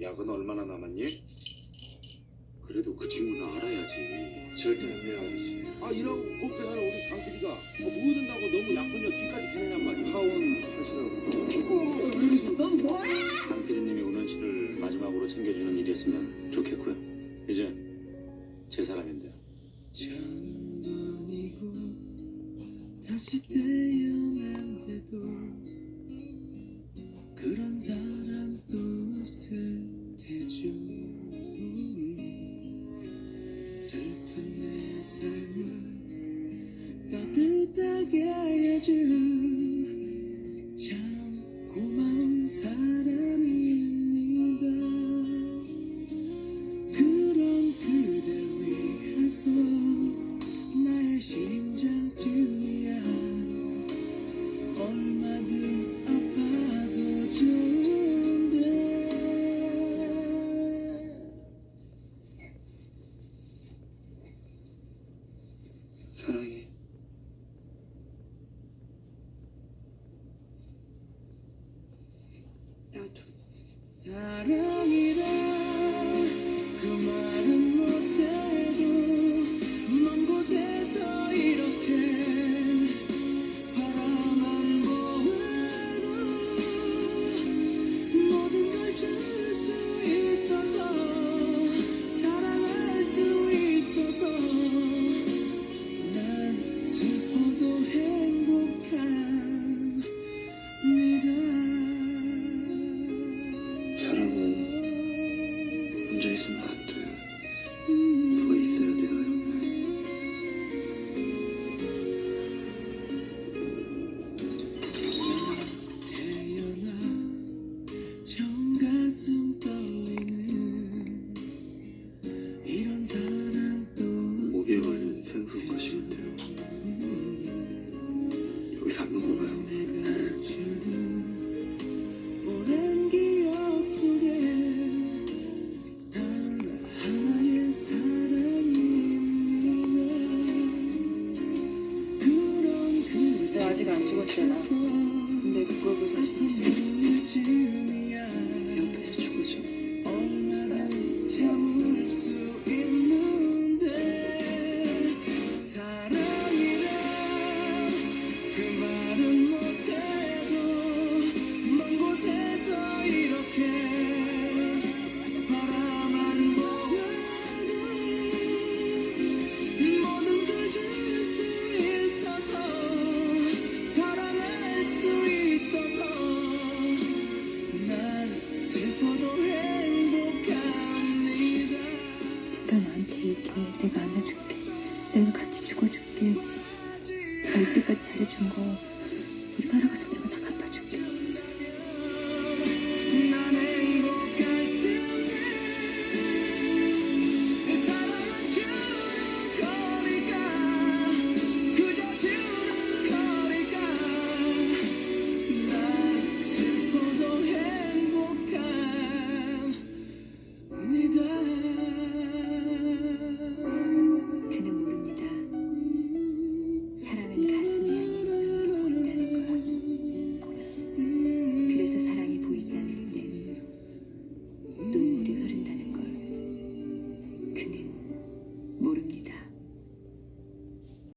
약은 얼마나 남았니? 그래도 그 친구는 알아야지. 절대 안 돼요, 아저씨. 아 일하고 고백하는 우리 강 PD가 뭐 뭐든다고 너무 약혼녀 뒤까지 캐내냔 말이야 파혼 하시라고 어, 왜 이러세요? 넌 뭐야? 강 PD님이 운원 씨를 마지막으로 챙겨주는 일이었으면 좋겠고요. 이제 제 사람인데요. 천번이고 다시 태어난데도 그런 사람 또 없을 테죠 슬픈 내 삶을 따뜻하게 해준 사랑 있으면 안 돼요. 누가 있어야 돼요. 여기서 안 넘어가요. 아직 안 죽었잖아. 근데 그걸 볼 자신 있어.